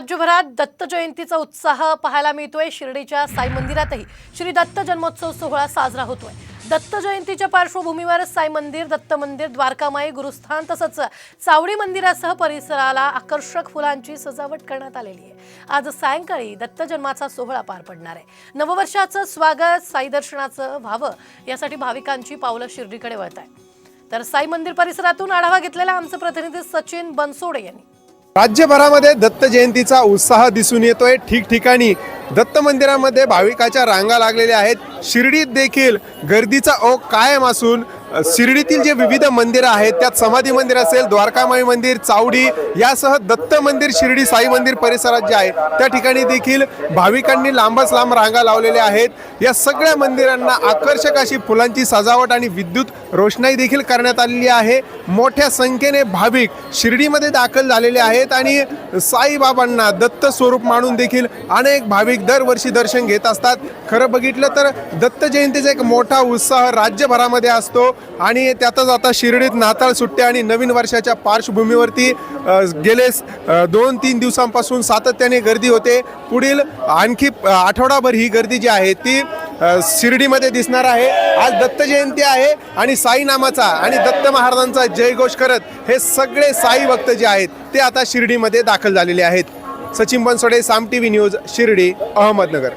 राज्यभरात दत्त जयंतीचा उत्साह पाहायला मिळतोय. शिर्डीच्या साई मंदिरातही श्री दत्त जन्मोत्सव सोहळा साजरा होतोय. दत्त जयंतीच्या पार्श्वभूमीवर साई मंदिर दत्त मंदिर द्वारकामाई गुरुस्थान तसंच चावडी मंदिरासह परिसराला आकर्षक फुलांची सजावट करण्यात आलेली आहे. आज सायंकाळी दत्त जन्माचा सोहळा पार पडणार आहे. नववर्षाचं स्वागत साई दर्शनाचं व्हावं यासाठी भाविकांची पावलं शिर्डीकडे वळत आहे तर साई मंदिर परिसरातून आढावा घेतलेला आमचे प्रतिनिधी सचिन बनसोडे यांनी. राज्यभरामध्ये दत्त जयंतीचा उत्साह दिसून येतोय. ठिकठिकाणी दत्त मंदिरामध्ये भाविकाच्या रांगा लागलेल्या आहेत. शिर्डीत देखील गर्दीचा ओघ कायम असून शिर्डीतील जे विविध मंदिरं आहेत त्यात समाधी मंदिर असेल द्वारकामाई मंदिर चावडी यासह दत्त मंदिर शिर्डी साई मंदिर परिसरात जे आहे त्या ठिकाणी देखील भाविकांनी लांबच लांब रांगा लावलेल्या आहेत. या सगळ्या मंदिरांना आकर्षक अशी फुलांची सजावट आणि विद्युत रोषणाई देखील करण्यात आलेली आहे. मोठ्या संख्येने भाविक शिर्डीमध्ये दाखल झालेले आहेत आणि साईबाबांना दत्त स्वरूप मानून देखील अनेक भाविक दरवर्षी दर्शन घेत असतात. खरं बघितलं तर दत्त जयंतीचा एक मोठा उत्साह राज्यभरामध्ये असतो. आणि त्यातच आता शिर्डीत नाताळ सुट्ट्या आणि नवीन वर्षाच्या पार्श्वभूमीवरती गेले दोन तीन दिवसांपासून सातत्याने गर्दी होते. पुढील आणखी आठवडाभर ही गर्दी जी आहे ती शिर्डीमध्ये दिसणार आहे. आज दत्त जयंती आहे आणि साई नामाचा आणि दत्त महाराजांचा जयघोष करत हे सगळे साई भक्त जे आहेत ते आता शिर्डीमध्ये दाखल झालेले आहेत. Sachin Bansode Saam T V news Shirdi Ahmednagar.